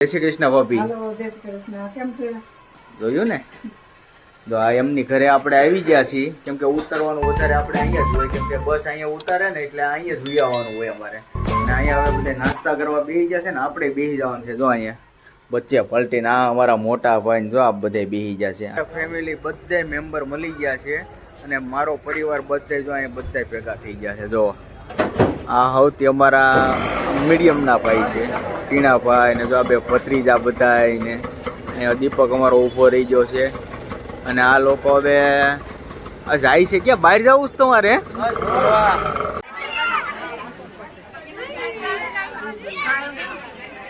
જય શ્રી કૃષ્ણ ભાભી જય શ્રી કૃષ્ણ. કેમ છે? જોયું ને? તો આ એમની ઘરે આપણે આવી ગયા છીએ. કેમ કે ઉતરવાનું વધારે આપણે અહીંયા જ હોય. કેમ કે બસ અહીંયા ઉતારે ને એટલે અહીંયા જ આવવાનું હોય અમારે. અને અહીંયા હવે બધા નાસ્તા કરવા બેસી છે ને આપણે બેસી જવાનું છે. જો અહીંયા બચ્ચે પલટીને આ અમારા મોટા ભાઈ જો આ બધે બેસી જશે ફેમિલી બધે મેમ્બર મળી ગયા છે. અને મારો પરિવાર બધે જો અહીંયા બધા ભેગા થઈ ગયા છે. જો આ સૌથી અમારા મીડિયમના ભાઈ છે. ટીણાભાઈ ને જો આ બે ભત્રીજા બધા ને અને દીપક અમારો ઊભો રહી ગયો છે. અને આ લોકો હવે આ જાય છે ક્યાં? બહાર જવું છે તમારે?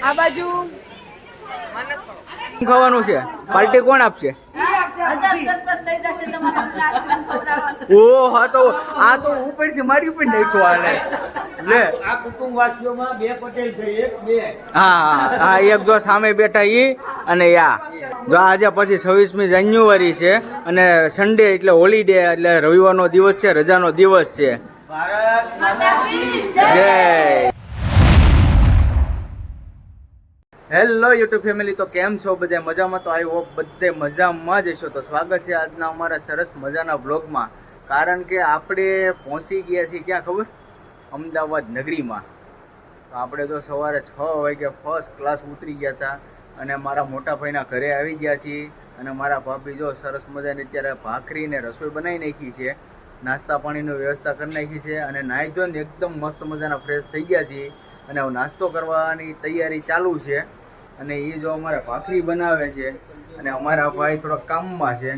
આ બાજુ. ખાવાનું છે? પાર્ટી કોણ આપશે? ઓ હા તો આ તો ઉપરથી મારી ઉપર નાખ્યો આને. લે. આ કુટુંબવાસીઓમાં બે પટેલ છે એક બે. હા હા હા એક જો સામે બેઠા ઈ અને યા. જો આજે પછી છવ્વીસમી જાન્યુઆરી છે અને સન્ડે એટલે હોલીડે એટલે રવિવારનો દિવસ છે રજાનો દિવસ છે. જય! હેલો યુટ્યુબ ફેમિલી તો કેમ છો બધા? મજામાં તો આઈ હોપ બધે મજામાં જ છો તો સ્વાગત છે આજના અમારા સરસ મજાના બ્લોગમાં કારણ કે આપણે પહોંચી ગયા છીએ ક્યાં ખબર? અમદાવાદ નગરીમાં. તો આપણે તો સવારે છ વાગે ફર્સ્ટ ક્લાસ ઉતરી ગયા હતા અને મારા મોટા ભાઈના ઘરે આવી ગયા છીએ અને મારા ભાભી જો સરસ મજાની અત્યારે ભાખરીને રસોઈ બનાવી નાખી છે, નાસ્તા પાણીની વ્યવસ્થા કરી નાખી છે અને નાહી ધોઈને એકદમ મસ્ત મજાના ફ્રેશ થઈ ગયા છીએ અને નાસ્તો કરવાની તૈયારી ચાલુ છે અને એ જો અમારે ભાખરી બનાવે છે અને અમારા ભાઈ થોડા કામમાં છે.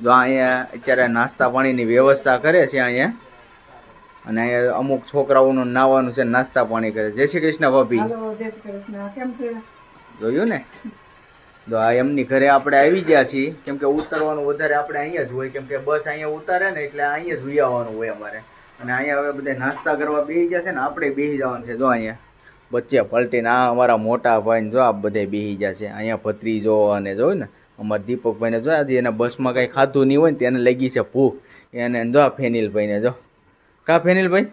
જો અહીંયા અત્યારે નાસ્તા પાણીની વ્યવસ્થા કરે છે અહીંયા. અને અહીંયા અમુક છોકરાઓનું નાવાનું છે નાસ્તા પાણી કરે. જય શ્રી કૃષ્ણ ભાભી. જય શ્રી કૃષ્ણ. કેમ છે? જોયું ને? તો આ એમની ઘરે આપણે આવી ગયા છીએ. કેમ કે ઉતરવાનું વધારે આપણે અહીંયા જ હોય. કેમ કે બસ અહીંયા ઉતારે ને એટલે અહીંયા જ આવવાનું હોય અમારે. અને અહીંયા હવે બધા નાસ્તા કરવા બેસી છે ને આપણે બેસી જવાનું છે. જો અહીંયા. બચ્ચે પલટીને આ અમારા મોટા ભાઈને જો આ બધે બેસી છે. અહીંયા ભત્રીજો અને જો ને? અમારા દીપકભાઈને જો આજે એને બસમાં કાંઈ ખાધું નહીં હોય ને તેને લાગી છે ભૂખ. એને જો આ ફેનિલભાઈને જો. કા ફેનિલભાઈ?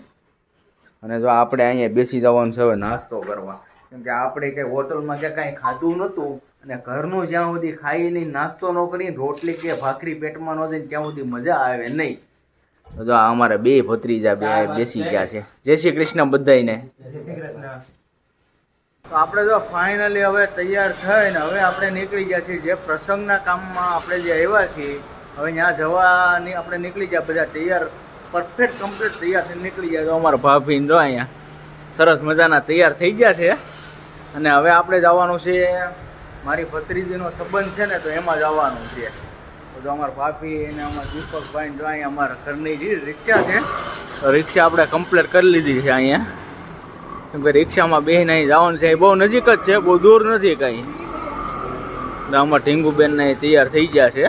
અને જો આપણે અહીંયા બેસી જવાનું છે હવે નાસ્તો કરવા. કેમ કે આપણે કંઈ હોટલમાં કે કાંઈ ખાધું નહોતું અને ઘરનું જ્યાં સુધી ખાઈ નહીં નાસ્તો ન કરી રોટલી કે ભાખરી પેટમાં ન જઈને ત્યાં સુધી મજા આવે નહીં. જો આ અમારા બે ભત્રીજા બે બેસી ગયા છે. જય શ્રી કૃષ્ણ બધાયને. તો આપણે જો ફાઇનલી હવે તૈયાર થઈને હવે આપણે નીકળી ગયા છીએ જે પ્રસંગના કામમાં આપણે જે આવ્યા છીએ હવે ત્યાં જવાની આપણે નીકળી ગયા બધા તૈયાર પરફેક્ટ કમ્પ્લીટ તૈયાર થઈને નીકળી જાય તો અમારા ભાભીને જો અહીંયા સરસ મજાના તૈયાર થઈ ગયા છે. અને હવે આપણે જવાનું છે. મારી ભત્રીજીનો સંબંધ છે ને તો એમાં જવાનું છે. તો અમારા ભાભી અને અમારા દીપકભાઈ જો અહીંયા અમારા ઘરની જે રિક્ષા છે રિક્ષા આપણે કમ્પ્લીટ કરી લીધી છે અહીંયા. કેમ કે રિક્ષામાં બેહીને અહીં જવાનું છે. એ બહુ નજીક જ છે, બહુ દૂર નથી કાંઈ. આમાં ઢીંગુબેન તૈયાર થઈ ગયા છે.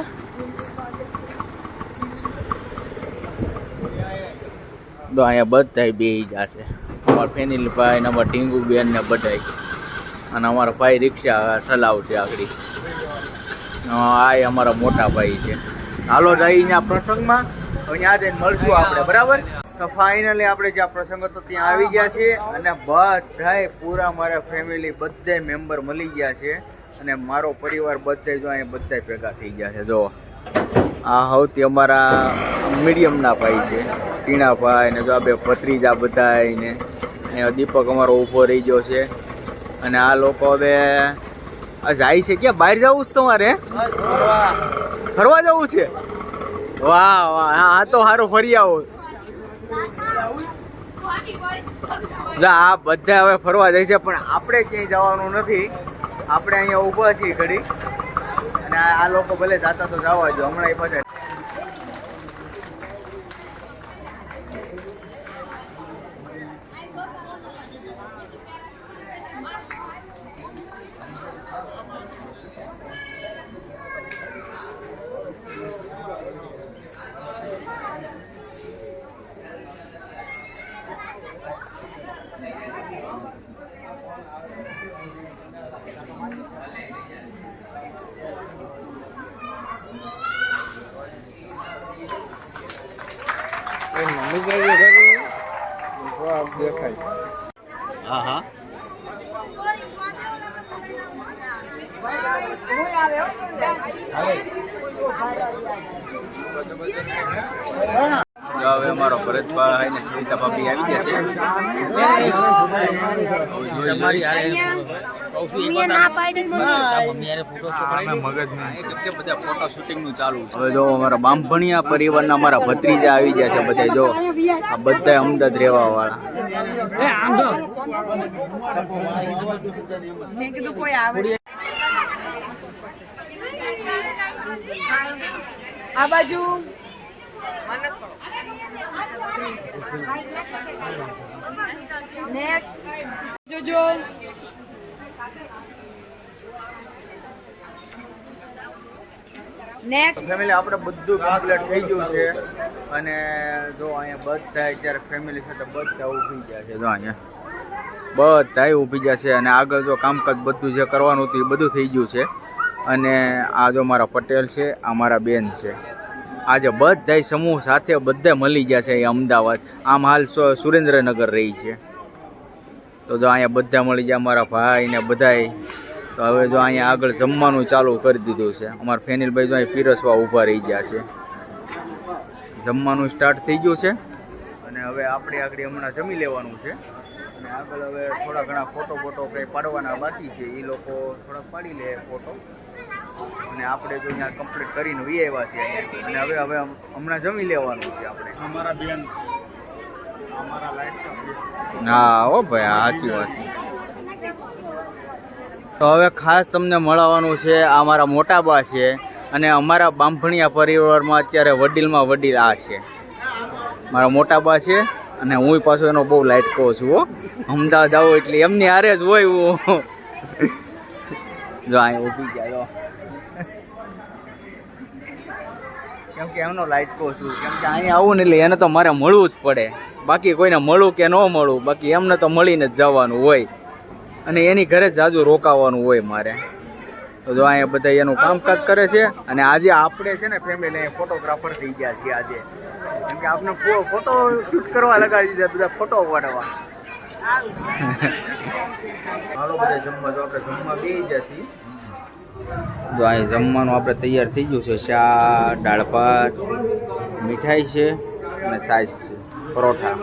તો અહીંયા બધા ગયા છે અમારા ફેનિલભાઈ ને અમારા ઢીંગુબેન ને બધા અને અમારા ભાઈ રિક્ષા ચલાવશે આગળ. આ અમારા મોટા ભાઈ છે. હાલો જઈ અહીંયા પ્રસંગમાં. અહીંયા આજે મળશું આપણે, બરાબર? તો ફાઇનલી આપણે જ્યાં પ્રસંગ હતો ત્યાં આવી ગયા છીએ અને બધાય પૂરા મારા ફેમિલી બધે મેમ્બર મળી ગયા છે. અને મારો પરિવાર બધે જો અહીંયા બધા ભેગા થઈ ગયા છે. જો, આ સૌથી અમારા મીડિયમના ભાઈ છે. ટીણાભાઈ ને જો આ બે ભત્રીજા બધા ને દીપક અમારો ઊભો રહી ગયો છે. અને આ લોકો હવે જાય છે ક્યાં? બહાર જવું છે તમારે? ફરવા જવું છે? વાહ વાહ. હા તો સારું ફરી આવો. આ બધા હવે ફરવા જાય છે, પણ આપણે ક્યાંય જવાનું નથી. આપણે અહીંયા ઊભા છીએ ઘડી અને આ લોકો ભલે જાતા તો જવા જો. હમણાં એ પાછા હા હા જો હવે અમારો ભરતભાઈ આવીને સુનિતા ભાભી આવી ગયા છે. તમારી હારે ના પાડી મમ્મી હારે ફોટો બધા ફોટો શૂટિંગનું ચાલુ છે. હવે જો અમારા બામભણિયા પરિવારના અમારા ભત્રીજા આવી ગયા છે બધા જો. આ બધા અમદાવાદ રહેવા વાળા મેં કીધું કોઈ આવે આ બાજુ. નેક્સ્ટ જોજો. નેક્સ્ટ ફેમિલી આપણે બધું કમ્પ્લીટ થઈ ગયું છે. અને જો અહીંયા બધા અત્યારે ફેમિલી સાથે બધા ઊભી ગયા છે, જો અહીંયા. બધા ઊભી ગયા છે અને આગળ જો કામકાજ બધું જે કરવાનું હતું એ બધું થઈ ગયું છે. અને આ જો મારા પટેલ છે, આ મારા બેન છે. આજે બધા સમૂહ સાથે બધા મળી ગયા છે અહીંયા અમદાવાદ. આમ હાલ સુરેન્દ્રનગર રહી છે. તો જો અહીંયા બધા મળી ગયા, મારા ભાઈ ને બધાય. તો હવે જો અહીંયા આગળ જમવાનું ચાલુ કરી દીધું છે. અમારા ફેનિલભાઈ જો અહીં પીરસવા ઊભા રહી ગયા છે. જમવાનું સ્ટાર્ટ થઈ ગયું છે. અને હવે આપણે આગળ હમણાં જમી લેવાનું છે. અને આગળ હવે થોડા ઘણા ફોટો ફોટો કંઈ પાડવાના બાકી છે. એ લોકો થોડાક પાડી લે ફોટો અને આપણે જો અહીંયા કમ્પ્લીટ કરીને વી આવ્યા છીએ અને હવે હવે હમણાં જમી લેવાનું છે આપણે. હા હો ભાઈ સાચી વાત છે. તો હવે ખાસ તમને મળવાનું છે. આ મારા મોટા બા છે. અને અમારા બાંભણિયા પરિવારમાં અત્યારે વડીલમાં વડીલ આ છે. મારા મોટા બા છે અને હું પાછો એનો બહુ લાઈટ કહું છું, હો. અમદાવાદ આવો એટલે એમની હારે જ હોય હું. જો અહીં ઊભી ગયા, જો. કેમ કે એમનો લાઈટ કહું છું, કેમ કે અહીંયા આવું ને એટલે એને તો મારે મળવું જ પડે. બાકી કોઈને મળું કે ન મળું, બાકી એમને તો મળીને જ જવાનું હોય. અને એની ઘરે જાજુ રોકાવાનું હોય મારે. તો જો અહીંયા બધા એનું કામકાજ કરે છે અને આજે આપણે છે ને ફેમિલી ફોટોગ્રાફર થઈ ગયા છીએ આજે. કેમ કે આપણે ફોટો શૂટ કરવા લગાડી દીધા, બધા ફોટો પાડવા હાલો બધા જમવા જો આપણે જમવા બેસી જશે જો અહીં જમવાનું આપણે તૈયાર થઈ ગયું છે, શાક, દાળ ભાત, મીઠાઈ છે અને સાઈઝ છે. પરોઠા.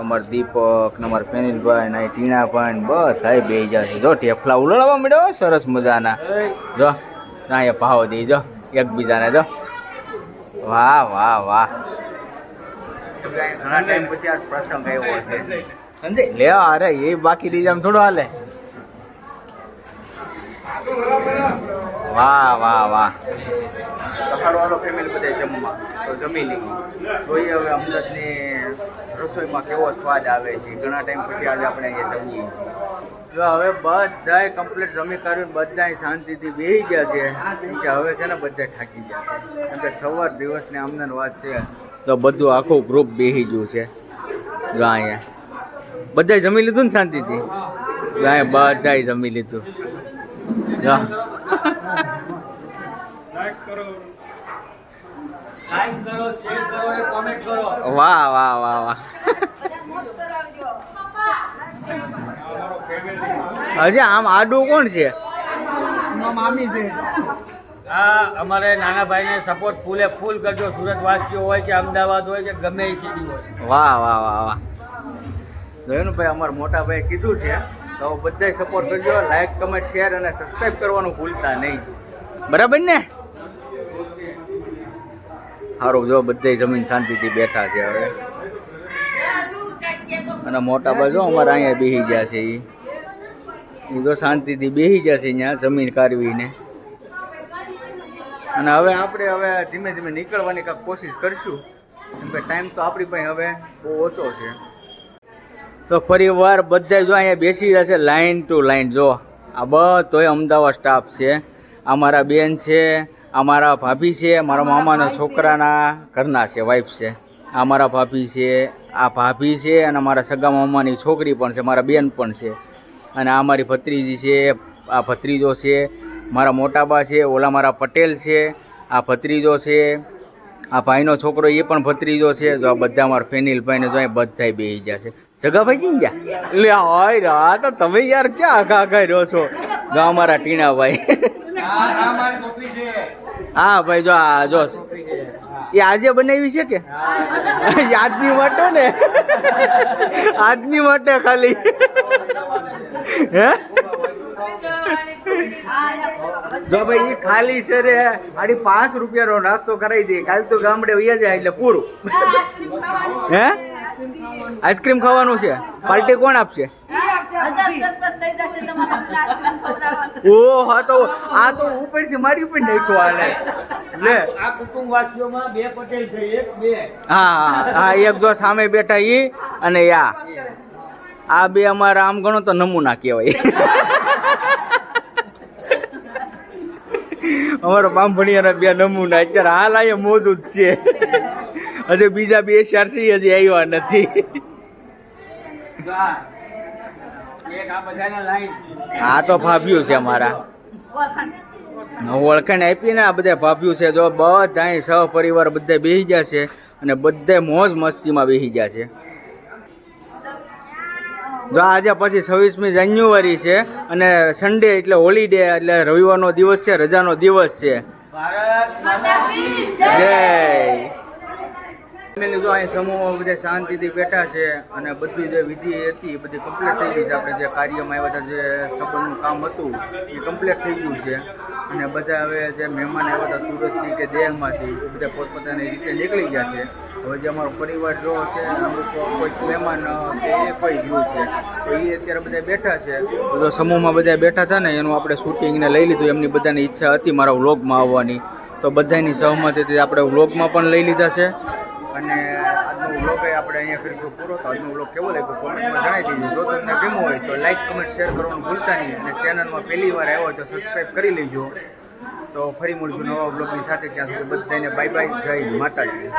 અમાર દીપક ને અમારા ફેનિલભાઈ ને ટીણાભાઈ ને બધા બે જશે જો ઠેફલા ઉલળવા મળ્યો સરસ મજાના. જો ના ભાવ દઈ જો, એકબીજાને, જો. વાહ વાહ વાહ. ઘણા અરે, એ બાકી રહી જાય થોડો હાલે. વાહ વાહ વાહ. તમારો વાળો ફેમિલી બધા જમવા. તો જમી લીધી જોઈએ હવે અમદાવાદની રસોઈમાં કેવો સ્વાદ આવે છે. ઘણા ટાઈમ પછી આજે આપણે અહીંયા જમીએ છીએ. હવે બધાય કમ્પ્લીટ જમી કરીને બધાય શાંતિથી બેસી ગયા છે. કેમ કે હવે છે ને બધા થાકી ગયા છે. કેમ કે સવાર દિવસની અમદાવાદ વાત છે. તો બધું આખું ગ્રુપ બેસી ગયું છે. અહીંયા. બધાય જમી લીધું ને શાંતિથી? બધાય જમી લીધું. જો. લાઈક કરો. શેર કરો અને કોમેન્ટ કરો. વાહ વાહ વાહ વાહ. હજી આમ આડું કોણ છે? આ અમારે નાના ભાઈને સપોર્ટ ફૂલે ફૂલ કરજો. સુરત વાસીઓ હોય કે અમદાવાદ હોય કે ગમે એ સિટી હોય. વાહ વાહ વાહ વાહ. જોયું ભાઈ અમારા મોટા ભાઈ કીધું છે તો બધાય સપોર્ટ કરજો. લાઈક કમેન્ટ શેર અને સબસ્ક્રાઈબ કરવાનું ભૂલતા નહીં. બરાબર ને? સારું જો બધાય જમીન શાંતિથી બેઠા છે હવે. અને મોટા જો અમારા અહીંયા બેસી ગયા છે એ તો શાંતિથી બેસી ગયા છે અહીંયા જમીન કાઢવીને. અને હવે આપણે હવે ધીમે ધીમે નીકળવાની કાંઈક કોશિશ કરશું. કેમ કે ટાઈમ તો આપણી પાસે હવે બહુ ઓછો છે. તો ફરી વાર બધા જો અહીંયા બેસી રહ્યા છે લાઈન ટુ લાઈન જો આ બધોય અમદાવાદ સ્ટાફ છે. આ મારા બેન છે આ મારા ભાભી છે મારા મામાના છોકરાના ઘરના છે વાઈફ છે. આ મારા ભાભી છે આ ભાભી છે અને મારા સગા મામાની છોકરી પણ છે મારા બેન પણ છે. અને આ મારી ભત્રીજી છે આ ભત્રીજો છે મારા મોટાબા છે ઓલા મારા પટેલ છે આ ભત્રીજો છે આ ભાઈનો છોકરો એ પણ ભત્રીજો છે. જો આ બધા મારા ફેનિલ ભાઈને જો અહીં બધા બેસી ગયા છે. જગાભાઈ ક્યાં ગયા? લે હોય રા તો તમે યાર ક્યાં આખા આખા રહ્યો છો? જો અમારા ટીણાભાઈ. આ મારી કોપી છે. હા ભાઈ જો આ જો. એ આજે બનાવી છે કે? આજની માટે ને? આજની માટે ખાલી. હે? જો ભાઈ એ ખાલી છે રે. આડી પાંચ રૂપિયાનો નાસ્તો કરાવી દે. કાલ તો ગામડે વૈયા જાય એટલે પૂરું. હે? આઈસ્ક્રીમ ખાવાનું છે. પાર્ટી કોણ આપશે? ઓ હા તો આ તો ઉપરથી મારી ઉપર નાખ્યો આને. લે. આ કુટુંબવાસીઓમાં બે પટેલ છે એક બે. હા હા હા એક જો સામે બેઠા ઈ અને યા. આ બે અમારા આમ ગણો તો નમૂના કહેવાય. અમારા બામભણિયાના બે નમૂના. અત્યારે હાલ અહીંયા મોજૂદ છે. હજી બીજા બે ચારસી હજી આવ્યા નથી. આ. તો ભાભ્યું છે અમારા. ઓળખાણ આપી ને આ બધા ભાભ્યું છે જો બધા સહપરિવાર બધા બેસી ગયા છે અને બધે મોજ મસ્તીમાં બેસી ગયા છે. જો આજે પછી છવ્વીસમી જાન્યુઆરી છે અને સન્ડે એટલે હોલીડે એટલે રવિવારનો દિવસ છે રજાનો દિવસ છે. જય! ફેમિલી જો અહીં સમૂહ બધા શાંતિથી બેઠા છે અને બધી જે વિધિ હતી એ બધી કમ્પ્લીટ થઈ ગઈ છે. આપણે જે કાર્યમાં આવ્યા હતા, જે સંબંધનું કામ હતું, એ કમ્પ્લીટ થઈ ગયું છે. અને બધા હવે જે મહેમાન આવ્યા હતા, સુરતથી કે દેહમાંથી, એ બધા પોતપોતાની રીતે નીકળી ગયા છે. હવે જે અમારો પરિવાર જો છે અમુક કોઈક મહેમાન કે એ કોઈ ગયું છે, તો એ અત્યારે બધા બેઠા છે. તો સમૂહમાં બધા બેઠા હતા ને, એનું આપણે શૂટિંગને લઈ લીધું. એમની બધાની ઈચ્છા હતી મારા વ્લોગમાં આવવાની. તો બધાની સહમતીથી આપણે વ્લોગમાં પણ લઈ લીધા છે. અને આજનો વ્લોગ આપણે અહીંયા કરીશું પૂરો તો આજનો વ્લોગ કેવો લાગ્યો કોમેન્ટમાં જણાવી દીધું જો તમને ગમ્યો હોય તો લાઈક કમેન્ટ શેર કરવાનું ભૂલતા નહીં. અને ચેનલમાં પહેલી વાર આવ્યો તો સબસ્ક્રાઈબ કરી લેજો. તો ફરી મળશું નવા બ્લોગની સાથે. ત્યાં સુધી બધાને બાય બાય જય માતાજી.